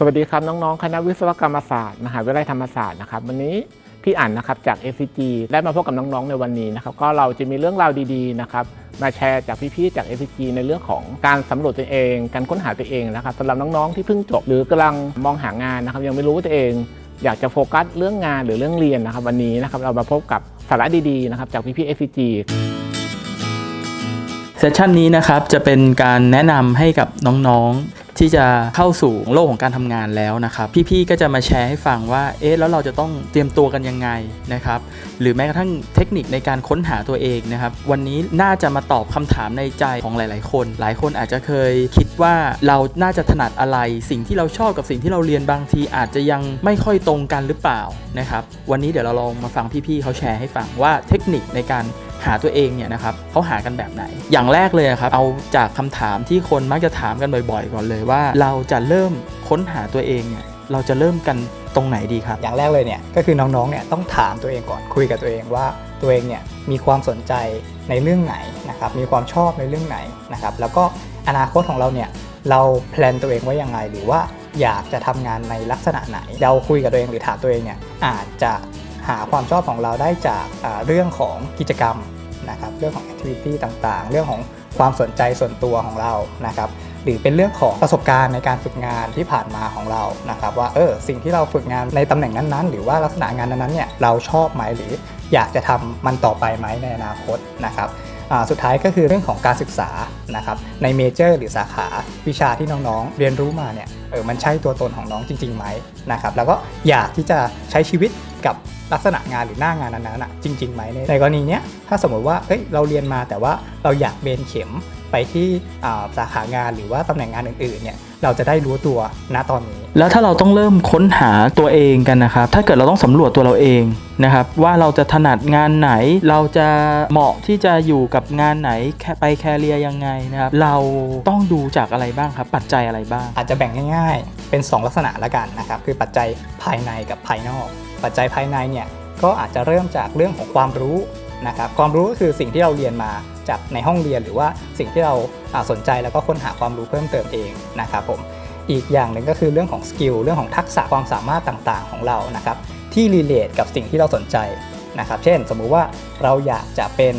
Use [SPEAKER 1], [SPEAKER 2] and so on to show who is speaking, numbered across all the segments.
[SPEAKER 1] สวัสดีครับ น้องๆ คณะวิศวกรรมศาสตร์ มหาวิทยาลัยธรรมศาสตร์นะครับวันนี้พี่อั๋นนะครับจาก FCG ได้มาพบกับน้องๆในวันนี้นะครับก็เราจะมีเรื่องราวดีๆนะครับมาแชร์จากพี่ๆจาก FCG ในเรื่องของการสำรวจตัวเอง การค้นหาตัวเองนะครับสำหรับน้องๆที่เพิ่งจบ หรือกำลังมองหางานนะครับยังไม่รู้ตัวเอง อยากจะโฟกัสเรื่องงานหรือเรื่องเรียนนะครับวันนี้นะครับเรามาพบกับสาระดีๆนะครับจากพี่ๆ FCG
[SPEAKER 2] เซสชันนี้นะครับจะเป็นการแนะนำให้กับน้องๆ ที่จะเข้าสู่โลกของการทำงานแล้วนะครับ พี่ๆก็จะมาแชร์ให้ฟังว่าเอ๊ะแล้วเราจะต้องเตรียมตัวกันยังไงนะครับ หรือแม้กระทั่งเทคนิคในการค้นหาตัวเองนะครับ วันนี้น่าจะมาตอบคำถามในใจของหลาย ๆ คน หลายคนอาจจะเคยคิดว่าเราน่าจะถนัดอะไร สิ่งที่เราชอบกับสิ่งที่เราเรียนบางทีอาจจะยังไม่ค่อยตรงกันหรือเปล่านะครับ วันนี้เดี๋ยวเราลองมาฟังพี่ๆเขาแชร์ให้ฟังว่าเทคนิคในการ หาตัวเองเนี่ยนะครับเขาหากันแบบไหน อย่างแรกเลยครับเอาจากคำถามที่คนมักจะถามกันบ่อยๆ ก่อนเลยว่า เราจะเริ่มค้นหาตัวเองเนี่ยเราจะเริ่มกันตรงไหนดีครับ
[SPEAKER 3] อย่างแรกเลยเนี่ยก็คือน้องๆเนี่ยต้องถามตัวเองก่อนคุยกับตัวเองว่าตัวเองเนี่ยมีความสนใจในเรื่องไหนนะครับมีความชอบในเรื่องไหนนะครับแล้วก็อนาคตของเราเนี่ยเราแพลนตัวเองไว้ยังไงหรือว่าอยากจะทำงานในลักษณะไหน เราคุยกับตัวเองหรือถามตัวเองเนี่ยอาจจะหาความชอบของเราได้จากเรื่องของกิจกรรม นะครับเรื่องของแอคทิวิตี้ต่างๆ เรื่องของความสนใจส่วนตัวของเรานะครับหรือเป็นเรื่องของประสบการณ์ในการฝึกงานที่ผ่านมาของเรานะครับว่าเออสิ่งที่เราฝึกงานในตำแหน่งนั้นๆ หรือว่าลักษณะงานนั้นๆเนี่ยเราชอบไหมหรืออยากจะทำมันต่อไปไหมในอนาคตนะครับสุดท้ายก็คือเรื่องของการศึกษานะครับในเมเจอร์หรือสาขาวิชาที่น้องๆ เรียนรู้มาเนี่ยเออมันใช่ตัวตนของน้องจริงๆไหมนะครับแล้วก็อยากที่จะใช้ชีวิต กับลักษณะงานหรือหน้างานนั้นๆจริงๆไหมในในกรณีเนี้ยถ้าสมมติว่าเอ้ยเราเรียนมาแต่ว่าเราอยากเบนเข็ม ไปที่อ่าสาขางานหรือว่าตำแหน่งงานอื่นๆเนี่ยเราจะได้รู้ตัวณตอนนี้
[SPEAKER 2] แล้วถ้าเราต้องเริ่มค้นหาตัวเองกันนะครับ ถ้าเกิดเราต้องสำรวจตัวเราเองนะครับว่าเราจะถนัดงานไหน เราจะเหมาะที่จะอยู่กับงานไหนแค่ไปแคเรียยังไงนะครับเราต้องดูจากอะไรบ้างครับ ปัจจัยอะไรบ้าง
[SPEAKER 3] อาจจะแบ่งง่ายๆ เป็น 2 ลักษณะละกันนะครับคือปัจจัยภายในกับภายนอก ปัจจัยภายในเนี่ยก็อาจจะเริ่มจากเรื่องของความรู้นะครับความรู้ก็คือสิ่งที่เราเรียนมา จากในห้องเรียนหรือว่าสิ่งที่เราาสนใจแล้วก็ค้นหาความรู้เพิ่มเติมเองนะครับผมอีกอย่างหนึ่งก็คือเรื่องของสกิลเรื่องของทักษะความสามารถต่างๆ ของเรานะครับที่รีเลทกับสิ่งที่เราสนใจนะครับเช่นสมมุติว่าเราอยากจะเป็น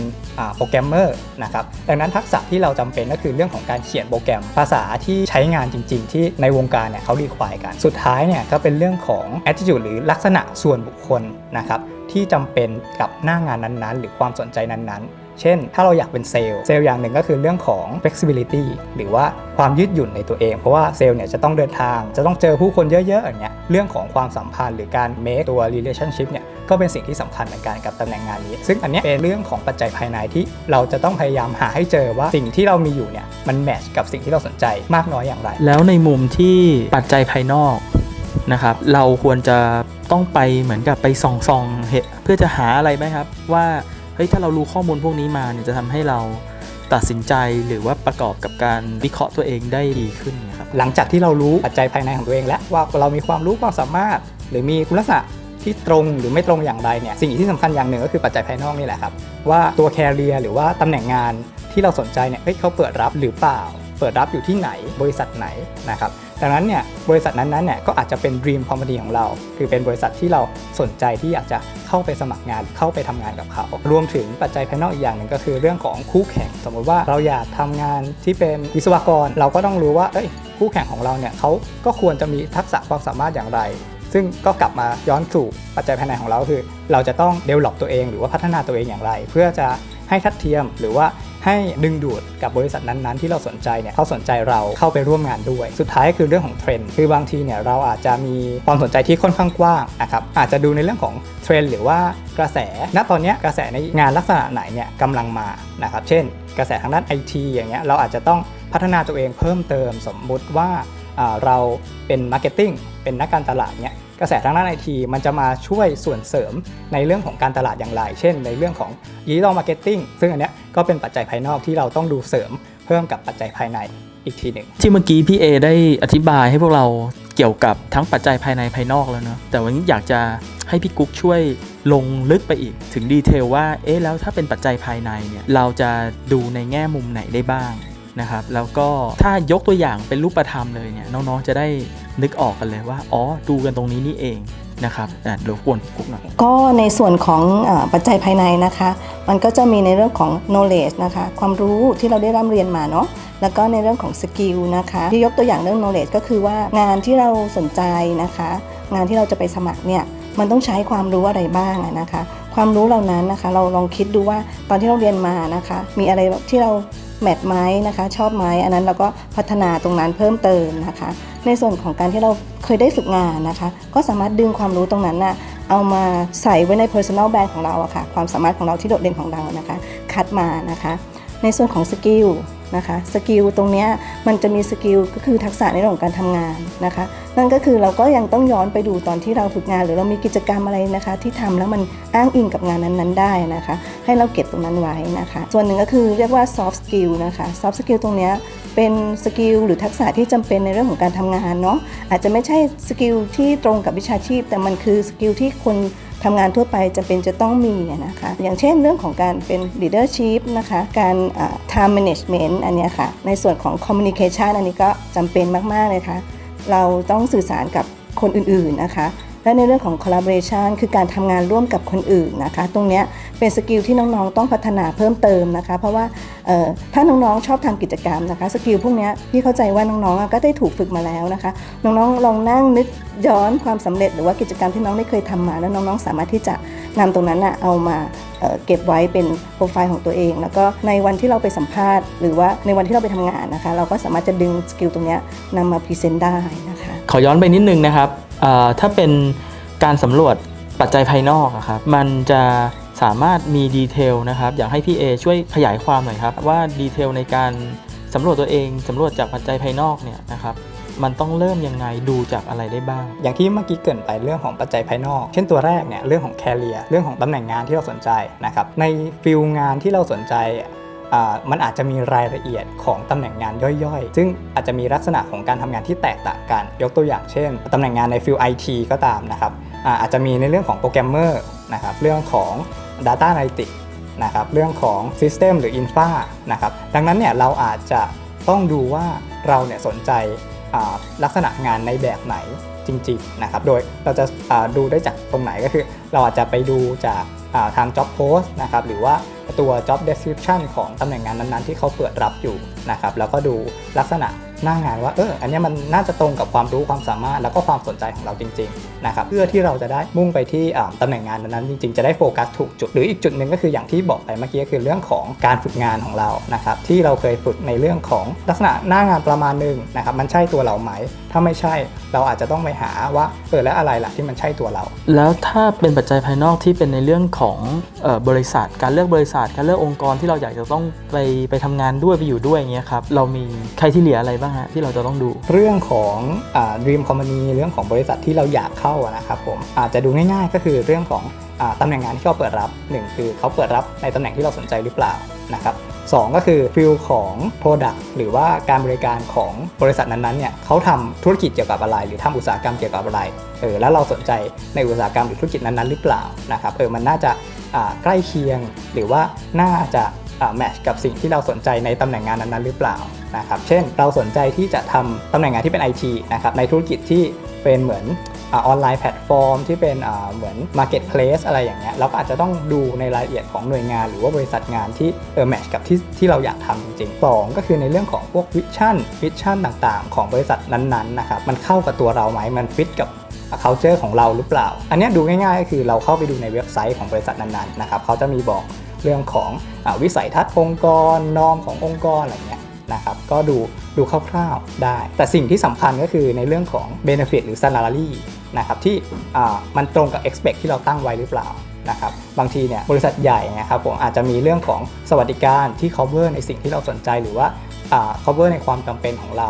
[SPEAKER 3] โปรแกรมเมอร์นะครับดังนั้นทักษะที่เราจำเป็นก็คือเรื่องของการเขียนโปรแกรมภาษาที่ใช้งานจริง ๆ ที่ในวงการเนี่ยเขารีควายกัน สุดท้ายเนี่ยก็เป็นเรื่องของ attitude หรือลักษณะส่วนบุคคลนะครับที่จำเป็นกับหน้างานนั้นๆ หรือความสนใจนั้นๆ เช่น ถ้าเราอยากเป็นเซลล์เซลล์อย่างหนึ่งก็คือเรื่องของ flexibility หรือว่าความยืดหยุ่นในตัวเอง เพราะว่าเซลล์เนี่ยจะต้องเดินทาง จะต้องเจอผู้คนเยอะๆอย่างเงี้ยเรื่องของความสัมพันธ์หรือการ make ตัว relationship เนี่ยก็เป็นสิ่งที่สำคัญเหมือนกันกับตำแหน่งงานนี้ ซึ่งอันเนี้ยเป็นเรื่องของปัจจัยภายในที่เราจะต้องพยายามหาให้เจอว่าสิ่งที่เรามีอยู่เนี่ยมันแมทช์กับสิ่งที่เราสนใจมากน้อยอย่างไร
[SPEAKER 2] แล้วในมุมที่ปัจจัยภายนอกนะครับเราควรจะต้องไปเหมือนกับไปส่องส่องๆเหตุเพื่อจะหาอะไรไหมครับว่า เฮ้ยถ้าเรารู้ข้อมูลพวกนี้มาเนี่ยจะทำให้เราตัดสินใจหรือว่าประกอบกับการวิเคราะห์ตัวเองได้ดีขึ้นครับ
[SPEAKER 3] หลังจากที่เรารู้ปัจจัยภายในของตัวเอง แล้วว่าเรามีความรู้ความสามารถ หรือมีคุณลักษณะที่ตรงหรือไม่ตรงอย่างไรเนี่ยสิ่งที่สำคัญอย่างหนึ่งก็คือปัจจัยภายนอกนี่แหละครับว่าตัวแคริเอร์หรือว่าตำแหน่งงานที่เราสนใจเนี่ยเฮ้ยเขาเปิดรับหรือเปล่า เปิดรับอยู่ที่ไหนบริษัทไหนนะครับ ดังนั้นเนี่ยบริษัทนั้นๆเนี่ยก็อาจจะเป็น dream company ของเรา คือเป็นบริษัทที่เราสนใจที่อยากจะเข้าไปสมัครงานเข้าไปทำงานกับเขา รวมถึงปัจจัยภายนอกอีกอย่างหนึ่งก็คือเรื่องของคู่แข่ง สมมติว่าเราอยากทำงานที่เป็นวิศวกร เราก็ต้องรู้ว่าเอ้ยคู่แข่งของเราเนี่ยเขาก็ควรจะมีทักษะความสามารถอย่างไรซึ่งก็กลับมาย้อนสู่ปัจจัยภายในของเราคือ เราจะต้อง develop ตัวเองหรือว่าพัฒนาตัวเองอย่างไร เพื่อจะให้ทัดเทียมหรือว่า ให้ดึงดูดกับบริษัทนั้นๆ ที่เราสนใจเนี่ยเขาสนใจเราเข้าไปร่วมงานด้วย สุดท้ายก็คือเรื่องของเทรนด์คือบางทีเนี่ยเราอาจจะมีความสนใจที่ค่อนข้างกว้างนะครับอาจจะดูในเรื่องของเทรนด์หรือว่ากระแส ณตอนนี้กระแสในงานลักษณะไหนเนี่ยกำลังมานะครับเช่น กระแสทางด้านไอทีอย่างเงี้ยเราอาจจะต้องพัฒนาตัวเองเพิ่มเติมสมมุติว่าเราเป็นมาร์เก็ตติ้งเป็นนักการตลาดเนี่ย กระแสทางด้านไอทีมันจะมาช่วยส่วนเสริมในเรื่องของการตลาดอย่างไร เช่น ในเรื่องของดิจิทัลมาร์เก็ตติ้งซึ่งอันเนี้ยก็เป็นปัจจัยภายนอกที่เราต้องดูเสริมเพิ่มกับปัจจัยภายในอีกทีหนึ่ง
[SPEAKER 2] ที่เมื่อกี้พี่เอได้อธิบายให้พวกเราเกี่ยวกับทั้งปัจจัยภายในภายนอกแล้วเนอะแต่วันนี้อยากจะให้พี่กุ๊กช่วยลงลึกไปอีกถึงดีเทลว่าเอ๊ะแล้วถ้าเป็นปัจจัยภายในเนี่ยเราจะดูในแง่มุมไหนได้บ้าง นะครับ แล้วก็ถ้ายกตัวอย่างเป็นรูปธรรมเลยเนี่ยน้องๆจะได้นึกออกกันเลยว่า อ๋อ ดูกันตรงนี้นี่เองนะครับเดี๋ยวกวนกุ๊กหน่อย
[SPEAKER 4] ก็ในส่วนของอปัจจัยภายในนะคะ มันก็จะมีในเรื่องของ knowledge นะคะ ความรู้ที่เราได้ร่ำเรียนมาเนาะแล้วก็ในเรื่องของสกิลนะคะที่ยกตัวอย่างเรื่อง knowledge ก็คือว่างานที่เราสนใจนะคะ งานที่เราจะไปสมัครเนี่ยมันต้องใช้ความรู้อะไรบ้างนะคะ ความรู้เหล่านั้นนะคะ เราลองคิดดูว่าตอนที่เราเรียนมานะคะ มีอะไรที่เรา แมทไหมนะคะ ชอบไหมอันนั้นเราก็พัฒนาตรงนั้นเพิ่มเติมนะคะ ในส่วนของการที่เราเคยได้ฝึกงานนะคะ ก็สามารถดึงความรู้ตรงนั้นน่ะเอามาใส่ไว้ใน personal brand ของเราอะค่ะความสามารถของเราที่โดดเด่นของเรานะคะ คัดมานะคะ ในส่วนของสกิล นะคะสกิลตรงนี้มันจะมีสกิลก็คือทักษะในเรื่องของการทำงานนะคะ นั่นก็คือเราก็ยังต้องย้อนไปดูตอนที่เราฝึกงาน หรือเรามีกิจกรรมอะไรนะคะ ที่ทำแล้วมันอ้างอิงกับงานนั้นๆได้นะคะ ให้เราเก็บตรงนั้นไว้นะคะ ส่วนหนึ่งก็คือเรียกว่า soft skill นะคะ soft skill ตรงนี้เป็นสกิลหรือทักษะที่จำเป็นในเรื่องของการทำงานเนาะอาจจะไม่ใช่สกิลที่ตรงกับวิชาชีพ แต่มันคือสกิลที่คน ทำงานทั่วไปจะเป็นจะต้องมีนะคะ อย่างเช่นเรื่องของการเป็น leadership นะคะ การ time management อันนี้ค่ะ ในส่วนของ communication อันนี้ก็จำเป็นมากๆเลยค่ะ เราต้องสื่อสารกับคนอื่นๆนะคะ และในเรื่องของ collaboration คือการทำงานร่วมกับคนอื่นนะคะ ตรงเนี้ย เป็นสกิลที่น้องๆ ต้องพัฒนาเพิ่มเติมนะคะ เพราะว่าถ้าน้องๆ ชอบทำกิจกรรมนะคะ สกิลพวกนี้พี่เข้าใจว่าน้องๆ ก็ได้ถูกฝึกมาแล้วนะคะ น้องๆ ลองนั่งนึกย้อนความสำเร็จหรือว่ากิจกรรมที่น้องได้เคยทำมา แล้วน้องๆ สามารถที่จะนำตรงนั้นน่ะเอามาเก็บไว้เป็นโปรไฟล์ของตัวเอง แล้วก็ในวันที่เราไปสัมภาษณ์ หรือว่าในวันที่เราไปทำงานนะคะ เราก็สามารถจะดึงสกิลตรงนี้ยนำมาพรีเซนต์ได้นะคะ
[SPEAKER 2] ขอย้อนไปนิดนึงนะครับถ้าเป็นการสำรวจปัจจัยภายนอกอะครับมันจะ สามารถมีดีเทลนะครับอยากให้พี่เอช่วยขยายความหน่อยครับ ว่าดีเทลในการสำรวจตัวเองสำรวจจากปัจจัยภายนอกเนี่ยนะครับมันต้องเริ่มยังไงดูจากอะไรได้บ้าง
[SPEAKER 3] อย่างที่เมื่อกี้เกินไปเรื่องของปัจจัยภายนอก เช่นตัวแรกเนี่ยเรื่องของแคเรียเรื่องของตำแหน่งงานที่เราสนใจนะครับในฟิลงานที่เราสนใจมันอาจจะมีรายละเอียดของตำแหน่งงานย่อยๆ ซึ่งอาจจะมีลักษณะของการทำงานที่แตกต่างกัน ยกตัวอย่างเช่นตำแหน่งงานในฟิล IT ก็ตามนะครับอาจจะมีในเรื่องของโปรแกรมเมอร์นะครับเรื่องของ Data Analytics นะครับเรื่องของ System หรือ Infra นะครับดังนั้นเนี่ยเราอาจจะต้องดูว่าเราเนี่ยสนใจลักษณะงานในแบบไหนจริงๆนะครับโดยเราจะดูได้จากตรงไหนก็คือ เราอาจจะไปดูจากอ่าทาง job post นะครับหรือว่า ตัว job description ของตำแหน่งงานนั้นๆ ที่เขาเปิดรับอยู่นะครับแล้วก็ดูลักษณะหน้างานว่าเอออันนี้มันน่าจะตรงกับความรู้ความสามารถ แล้วก็ความสนใจของเราจริงๆนะครับเพื่อที่เราจะได้มุ่งไปที่ตำแหน่งงานนั้นๆจริงๆ จะได้โฟกัสถูกจุด หรืออีกจุดหนึ่งก็คืออย่างที่บอกไปเมื่อกี้ก็คือเรื่องของการฝึกงานของเรานะครับที่เราเคยฝึกในเรื่องของลักษณะหน้างานประมาณหนึ่งนะครับมันใช่ตัวเราไหม ถ้าไม่ใช่เราอาจจะต้องไปหาว่าเออแล้วอะไรล่ะที่มันใช่ตัวเรา
[SPEAKER 2] แล้วถ้าเป็นปัจจัยภายนอกที่เป็นในเรื่องของออบริษัทการเลือกบริษัทการเลือกองค์กรที่เราอยากจะต้องไปไปทำงานด้วยไปอยู่ด้วยอย่างเงี้ยครับเรามีใครที่เหลืออะไรบ้างฮะที่เราจะต้องดู
[SPEAKER 3] เรื่องของอ่า dream company เรื่องของบริษัทที่เราอยากเข้านะครับผมอาจจะดูง่ายๆ ก็คือเรื่องของ ตำแหน่งงานที่เขาเปิดรับหนึ่งคือเขาเปิดรับในตำแหน่งที่เราสนใจหรือเปล่านะครับสองก็คือฟิลของ Product หรือว่าการบริการของบริษัทนั้นๆเนี่ยเขาทำธุรกิจเกี่ยวกับอะไร หรือทำอุตสาหกรรมเกี่ยวกับอะไรเออแล้วเราสนใจในอุตสาหกรรมหรือธุรกิจนั้นๆหรือเปล่านะครับเออมันน่าจะาใกล้เคียงหรือว่าน่าจะแมทช์กับสิ่งที่เราสนใจในตำแหน่งงานนั้นๆหรือเปล่านะครับเช่นเราสนใจที่จะทำตำแหน่งงานที่เป็น IT นะครับในธุรกิจที่เป็นเหมือน ออนไลน์แพลตฟอร์มที่เป็นเหมือน Marketplace อะไรอย่างเงี้ยเราก็อาจจะต้องดูในรายละเอียดของหน่วยงาน หรือว่าบริษัทงานที่เออแมทช์กับที่ที่เราอยากทำจริงๆสองก็คือในเรื่องของพวกวิชั่นวิชั่นต่างๆ ของบริษัทนั้นๆนะครับมันเข้ากับตัวเราไหมมันฟิตกับ culture ของเราหรือเปล่า อันนี้ดูง่ายๆก็คือเราเข้าไปดูในเว็บไซต์ของบริษัทนั้นๆนะครับเขาจะมีบอกเรื่องของอวิสัยทัศน์องค์กร นอมขององค์กรอะไรเงี้ยนะครับก็ดูดูคร่าวๆได้ แต่สิ่งที่สำคัญก็คือในเรื่องของ benefit หรือ salary นะครับที่อ่ามันตรงกับ expect ที่เราตั้งไว้หรือเปล่านะครับบางทีเนี่ยบริษัทใหญ่นะครับผมอาจจะมีเรื่องของสวัสดิการที่ cover ในสิ่งที่เราสนใจหรือว่าอ่า cover ในความจำเป็นของเรา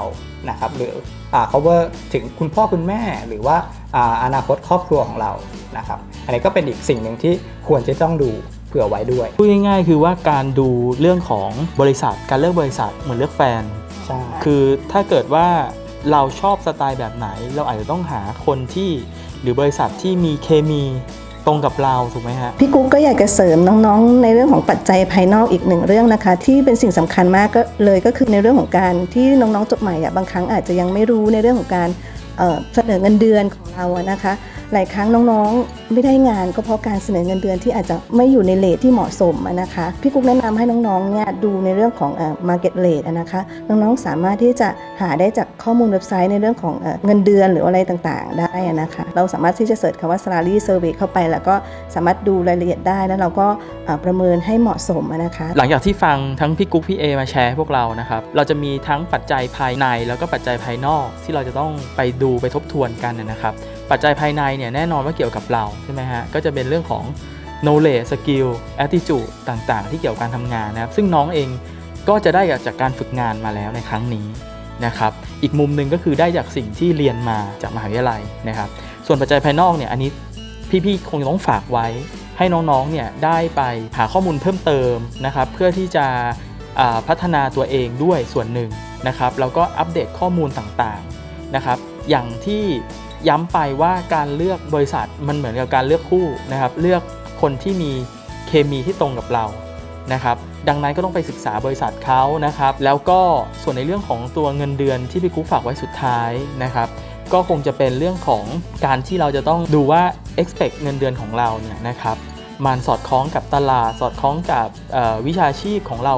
[SPEAKER 3] นะครับหรืออ่า cover ถึงคุณพ่อคุณแม่หรือว่าอ่าอนาคตครอบครัวของเรานะครับอันนี้ก็เป็นอีกสิ่งหนึ่งที่ควรจะต้องดูเผื่อไว้ด้วย
[SPEAKER 2] พูดง่ายๆคือว่าการดูเรื่องของบริษัทการเลือกบริษัทเหมือนเลือกแฟน
[SPEAKER 3] ใช่
[SPEAKER 2] คือถ้าเกิดว่า เราชอบสไตล์แบบไหน เราอาจจะต้องหาคนที่หรือบริษัทที่มีเคมีตรงกับเราถูกไหมฮะ
[SPEAKER 4] พี่กุ๊กก็อยากจะเสริมน้องๆ ในเรื่องของปัจจัยภายนอกอีกหนึ่งเรื่องนะคะ ที่เป็นสิ่งสำคัญมากก็เลยก็คือในเรื่องของการที่น้องๆจบใหม่อะบางครั้งอาจจะยังไม่รู้ในเรื่องของการเเสนอเงินเดือนของเราอะนะคะหลายครั้งน้องๆ ไม่ได้งานก็เพราะการเสนอเงินเดือนที่อาจจะไม่อยู่ในเลทที่เหมาะสมนะคะพี่กุ๊กแนะนำให้น้องๆเนี่ยดูในเรื่องของเอ่อ market rate นะคะน้องๆสามารถที่จะหาได้จากข้อมูลเว็บไซต์ในเรื่องของเอ่อเงินเดือนหรืออะไรต่างๆ ได้นะคะเราสามารถที่จะเสิร์ชคำว่า salary survey เข้าไป แล้วก็สามารถดูรายละเอียดได้แล้วเราก็เอ่อประเมินให้เหมาะสมนะคะ
[SPEAKER 2] หลังจากที่ฟังทั้งพี่กุ๊กพี่เอมาแชร์ให้พวกเรานะครับเราจะมีทั้งปัจจัยภายในแล้วก็ปัจจัยภายนอกที่เราจะต้องไปดูไปทบทวนกันนะครับ ปัจจัยภายในเนี่ยแน่นอนว่าเกี่ยวกับเราใช่ไหมฮะก็จะเป็นเรื่องของ knowledge skill attitude ต่างๆ ที่เกี่ยวกับการทำงานนะครับ ซึ่งน้องเองก็จะได้จากการฝึกงานมาแล้วในครั้งนี้นะครับ อีกมุมหนึ่งก็คือได้จากสิ่งที่เรียนมาจากมหาวิทยาลัยนะครับ ส่วนปัจจัยภายนอกเนี่ยอันนี้พี่ๆคงจะต้องฝากไว้ ให้น้องๆเนี่ยได้ไปหาข้อมูลเพิ่มเติมนะครับ เพื่อที่จะพัฒนาตัวเองด้วยส่วนหนึ่งนะครับแล้วก็อัปเดตข้อมูลต่างๆนะครับ อย่างที่ ย้ำไปว่าการเลือกบริษัทมันเหมือนกับการเลือกคู่นะครับ เลือกคนที่มีเคมีที่ตรงกับเรานะครับดังนั้นก็ต้องไปศึกษาบริษัทเขานะครับ แล้วก็ส่วนในเรื่องของตัวเงินเดือนที่พี่กุ๊กฝากไว้สุดท้ายนะครับ ก็คงจะเป็นเรื่องของการที่เราจะต้องดูว่า expect เงินเดือนของเราเนี่ยนะครับมันสอดคล้องกับตลาด สอดคล้องกับวิชาชีพของเรา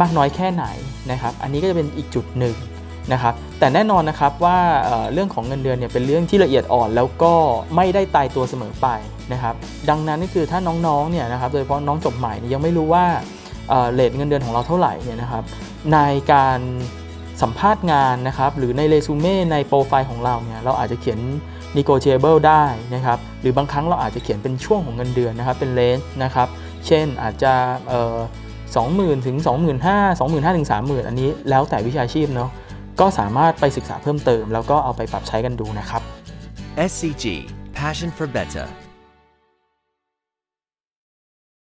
[SPEAKER 2] มากน้อยแค่ไหนนะครับ อันนี้ก็จะเป็นอีกจุดหนึ่ง นะครับแต่แน่นอนนะครับว่าเรื่องของเงินเดือนเนี่ยเป็นเรื่องที่ละเอียดอ่อนแล้วก็ไม่ได้ตายตัวเสมอไปนะครับดังนั้นนี่คือถ้าน้องๆเนี่ยนะครับโดยเฉพาะน้องจบใหม่ยังไม่รู้ว่าเอ่อเรทเงินเดือนของเราเท่าไหร่เนี่ยนะครับในการสัมภาษณ์งานนะครับหรือในเรซูเม่ในโปรไฟล์ของเราเนี่ยเราอาจจะเขียน negotiable ได้นะครับหรือบางครั้งเราอาจจะเขียนเป็นช่วงของเงินเดือนนะครับเป็น range นะครับเช่นอาจจะเอ่อ20,000ถึง25,000 25,000ถึง30,000 อันนี้แล้วแต่วิชาชีพเนาะ ก็สามารถไปศึกษาเพิ่มเติม แล้วก็เอาไปปรับใช้กันดูนะครับ
[SPEAKER 5] SCG Passion for Better